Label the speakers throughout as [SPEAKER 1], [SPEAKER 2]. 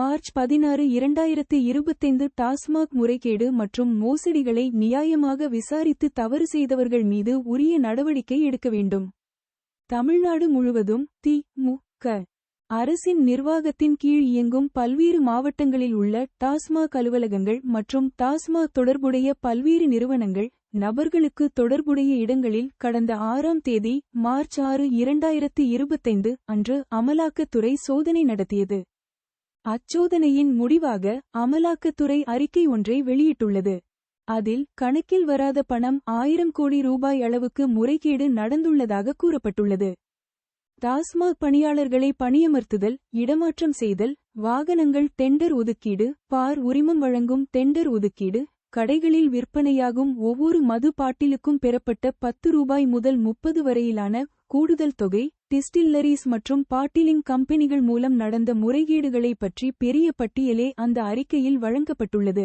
[SPEAKER 1] March பதினாறு இரண்டாயிரத்து இருபத்தைந்து டாஸ்மாக் முறைகேடு மற்றும் மோசடிகளை நியாயமாக விசாரித்து தவறு செய்தவர்கள் மீது உரிய நடவடிக்கை எடுக்க வேண்டும். தமிழ்நாடு முழுவதும் தி. மு. க. அரசின் நிர்வாகத்தின் கீழ் இயங்கும் பல்வேறு மாவட்டங்களில் உள்ள டாஸ்மாக் அலுவலகங்கள் மற்றும் டாஸ்மாக் தொடர்புடைய பல்வேறு நிறுவனங்கள் நபர்களுக்கு தொடர்புடைய இடங்களில் கடந்த ஆறாம் தேதி மார்ச் ஆறு இரண்டாயிரத்து இருபத்தைந்து அன்று அமலாக்கத்துறை சோதனை நடத்தியது. அச்சோதனையின் முடிவாக அமலாக்கத்துறை அறிக்கை ஒன்றை வெளியிட்டுள்ளது. அதில் கணக்கில் வராத பணம் ஆயிரம் கோடி ரூபாய் அளவுக்கு முறைகேடு நடந்துள்ளதாக கூறப்பட்டுள்ளது. டாஸ்மாக் பணியாளர்களை பணியமர்த்துதல் இடமாற்றம் செய்தல் வாகனங்கள் டெண்டர் ஒதுக்கீடு பார் உரிமம் வழங்கும் டெண்டர் ஒதுக்கீடு கடைகளில் விற்பனையாகும் ஒவ்வொரு மது பாட்டிலுக்கும் பெறப்பட்ட பத்து ரூபாய் முதல் முப்பது வரையிலான கூடுதல் தொகை டிஸ்டில்லரிஸ் மற்றும் பாட்டிலிங் கம்பெனிகள் மூலம் நடந்த முறைகேடுகளை பற்றி பெரிய பட்டியலே அந்த அறிக்கையில் வழங்கப்பட்டுள்ளது.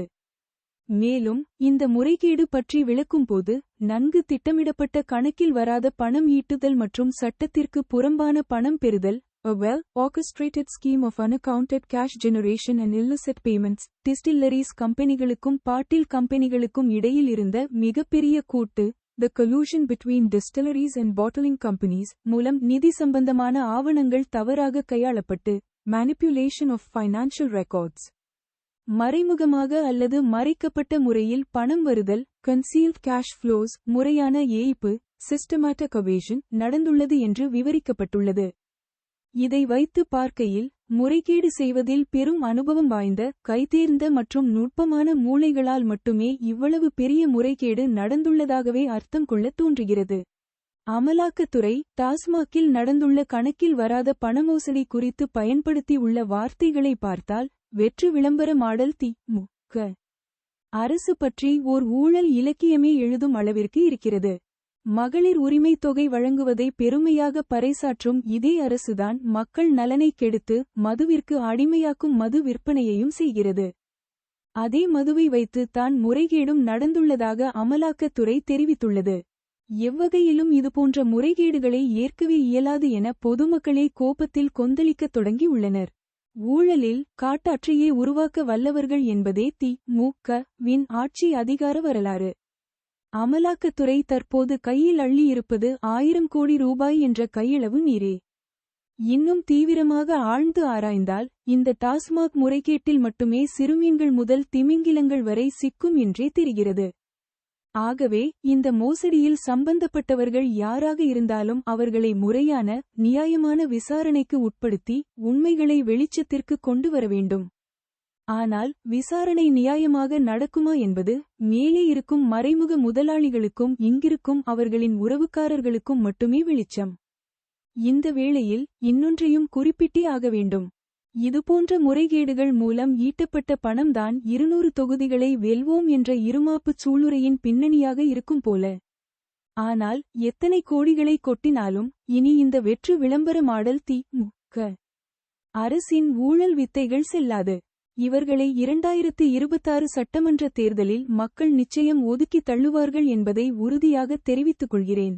[SPEAKER 1] மேலும் இந்த முறைகேடு பற்றி விளக்கும்போது நன்கு திட்டமிடப்பட்ட கணக்கில் வராத பணம் ஈட்டுதல் மற்றும் சட்டத்திற்கு புறம்பான பணம் பெறுதல் A well orchestrated scheme of unaccounted cash generation and illicit payments, distilleries கம்பெனிகளுக்கும் பாட்டில் கம்பெனிகளுக்கும் இடையில் இருந்த மிகப்பெரிய கூட்டு The collusion between distilleries and bottling companies மூலம் நிதி சம்பந்தமான ஆவணங்கள் தவறாக கையாளப்பட்டு manipulation of financial records மறைமுகமாக அல்லது மறைக்கப்பட்ட முறையில் பணம் வருதல் concealed cash flows முறையான ஏய்ப்பு systematic evasion நடந்துள்ளது என்று விவரிக்கப்பட்டுள்ளது இதை வைத்து பார்க்கையில் முறைகேடு செய்வதில் பெரும் அனுபவம் வாய்ந்த கைதேர்ந்த மற்றும் நுட்பமான மூளைகளால் மட்டுமே இவ்வளவு பெரிய முறைகேடு நடந்துள்ளதாகவே அர்த்தம் கொள்ள தோன்றுகிறது. அமலாக்கத்துறை டாஸ்மாக்கில் நடந்துள்ள கணக்கில் வராத பணமோசடி குறித்து பயன்படுத்தி உள்ள வார்த்தைகளை பார்த்தால் வெற்று விளம்பர மாடல் தி மு அரசு பற்றி ஓர் ஊழல் இலக்கியமே எழுதும் அளவிற்கு இருக்கிறது. மகளிர் உரிமைத் தொகை வழங்குவதை பெருமையாக பறைசாற்றும் இதே அரசுதான் மக்கள் நலனை கெடுத்து மதுவிற்கு அடிமையாக்கும் மது விற்பனையையும் செய்கிறது. அதே மதுவை வைத்து தான் முறைகேடும் நடந்துள்ளதாக அமலாக்கத்துறை தெரிவித்துள்ளது. எவ்வகையிலும் இதுபோன்ற முறைகேடுகளை ஏற்கவே இயலாது என பொதுமக்களே கோபத்தில் கொந்தளிக்கத் தொடங்கியுள்ளனர். ஊழலில் காட்டாற்றையே உருவாக்க வல்லவர்கள் என்பதே தி மு க வின் ஆட்சி அதிகார வரலாறு. அமலாக்கத்துறை தற்போது கையில் அள்ளியிருப்பது ஆயிரம் கோடி ரூபாய் என்ற கையளவு நீரே. இன்னும் தீவிரமாக ஆழ்ந்து ஆராய்ந்தால் இந்த டாஸ்மாக் முறைகேட்டில் மட்டுமே சிறுமீன்கள் முதல் திமிங்கிலங்கள் வரை சிக்கும் என்றே தெரிகிறது. ஆகவே இந்த மோசடியில் சம்பந்தப்பட்டவர்கள் யாராக இருந்தாலும் அவர்களை முறையான நியாயமான விசாரணைக்கு உட்படுத்தி உண்மைகளை வெளிச்சத்திற்கு கொண்டு வர வேண்டும். ஆனால் விசாரணை நியாயமாக நடக்குமா என்பது மேலே இருக்கும் மறைமுக முதலாளிகளுக்கும் இங்கிருக்கும் அவர்களின் உறவுக்காரர்களுக்கும் மட்டுமே வெளிச்சம். இந்த வேளையில் இன்னொன்றையும் குறிப்பிட்டே ஆக வேண்டும். இதுபோன்ற முறைகேடுகள் மூலம் ஈட்டப்பட்ட பணம்தான் இருநூறு தொகுதிகளை வெல்வோம் என்ற இருமாப்புச் சூளுரையின் பின்னணியாக இருக்கும் போல. ஆனால் எத்தனை கோடிகளை கொட்டினாலும் இனி இந்த வெற்று விளம்பர மாடல் தி முக்க அரசின் ஊழல் வித்தைகள் செல்லாது. இவர்களை இரண்டாயிரத்து இருபத்தாறு சட்டமன்ற தேர்தலில் மக்கள் நிச்சயம் ஒதுக்கி தள்ளுவார்கள் என்பதை உறுதியாக தெரிவித்துக் கொள்கிறேன்.